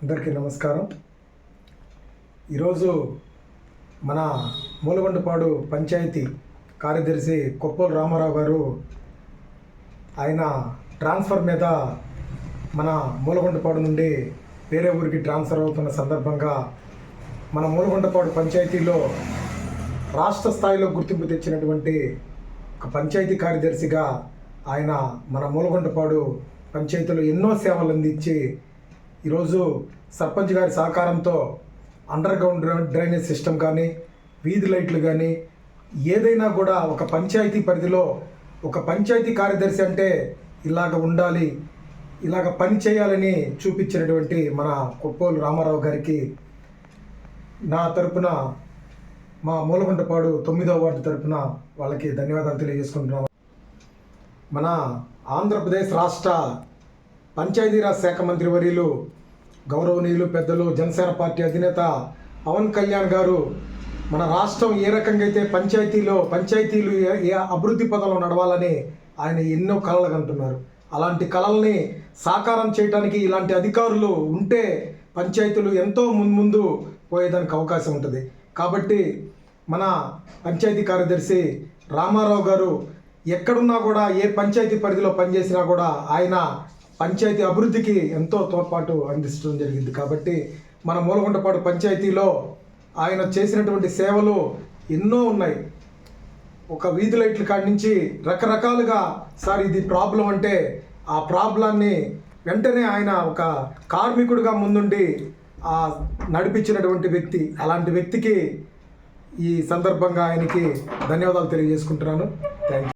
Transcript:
అందరికీ నమస్కారం. ఈరోజు మన మూలగొండపాడు పంచాయతీ కార్యదర్శి కొప్పోలు రామారావు గారు ఆయన ట్రాన్స్ఫర్ మీద మన మూలగొండపాడు నుండి వేరే ఊరికి ట్రాన్స్ఫర్ అవుతున్న సందర్భంగా మన మూలగొండపాడు పంచాయతీలో రాష్ట్ర స్థాయిలో గుర్తింపు తెచ్చినటువంటి ఒక పంచాయతీ కార్యదర్శిగా ఆయన మన మూలగొండపాడు పంచాయతీలో ఎన్నో సేవలు అందించి ఈరోజు సర్పంచ్ గారి సహకారంతో అండర్ గ్రౌండ్ డ్రైనేజ్ సిస్టమ్ కానీ వీధి లైట్లు కానీ ఏదైనా కూడా ఒక పంచాయతీ పరిధిలో ఒక పంచాయతీ కార్యదర్శి అంటే ఇలాగ ఉండాలి ఇలాగ పని చేయాలని చూపించినటువంటి మన కొప్పోలు రామారావు గారికి నా తరపున మా మూలగుంటపాడు తొమ్మిదవ వార్డు తరపున వాళ్ళకి ధన్యవాదాలు తెలియజేసుకుంటున్నాం మన ఆంధ్రప్రదేశ్ రాష్ట్ర పంచాయతీరాజ్ శాఖ మంత్రి వర్యులు గౌరవనీయులు పెద్దలు జనసేన పార్టీ అధినేత పవన్ కళ్యాణ్ గారు మన రాష్ట్రం ఏ రకంగా అయితే పంచాయతీలో పంచాయతీలు ఏ అభివృద్ధి పదంలో నడవాలని ఆయన ఎన్నో కళలు కంటున్నారు. అలాంటి కళల్ని సాకారం చేయడానికి ఇలాంటి అధికారులు ఉంటే పంచాయతీలు ఎంతో ముందు ముందు పోయేదానికి అవకాశం ఉంటుంది. కాబట్టి మన పంచాయతీ కార్యదర్శి రామారావు గారు ఎక్కడున్నా కూడా ఏ పంచాయతీ పరిధిలో పనిచేసినా కూడా ఆయన పంచాయతీ అభివృద్ధికి ఎంతో తోడ్పాటు అందించడం జరిగింది. కాబట్టి మన మూలగుంటపాడు పంచాయతీలో ఆయన చేసినటువంటి సేవలు ఎన్నో ఉన్నాయి. ఒక వీధి లైట్ల కాడి నుంచి రకరకాలుగా సార్ ఇది ప్రాబ్లం అంటే ఆ ప్రాబ్లాన్ని వెంటనే ఆయన ఒక కార్మికుడిగా ముందుండి ఆ నడిపించినటువంటి వ్యక్తి అలాంటి వ్యక్తికి ఈ సందర్భంగా ఆయనకి ధన్యవాదాలు తెలియజేసుకుంటున్నాను. Thank you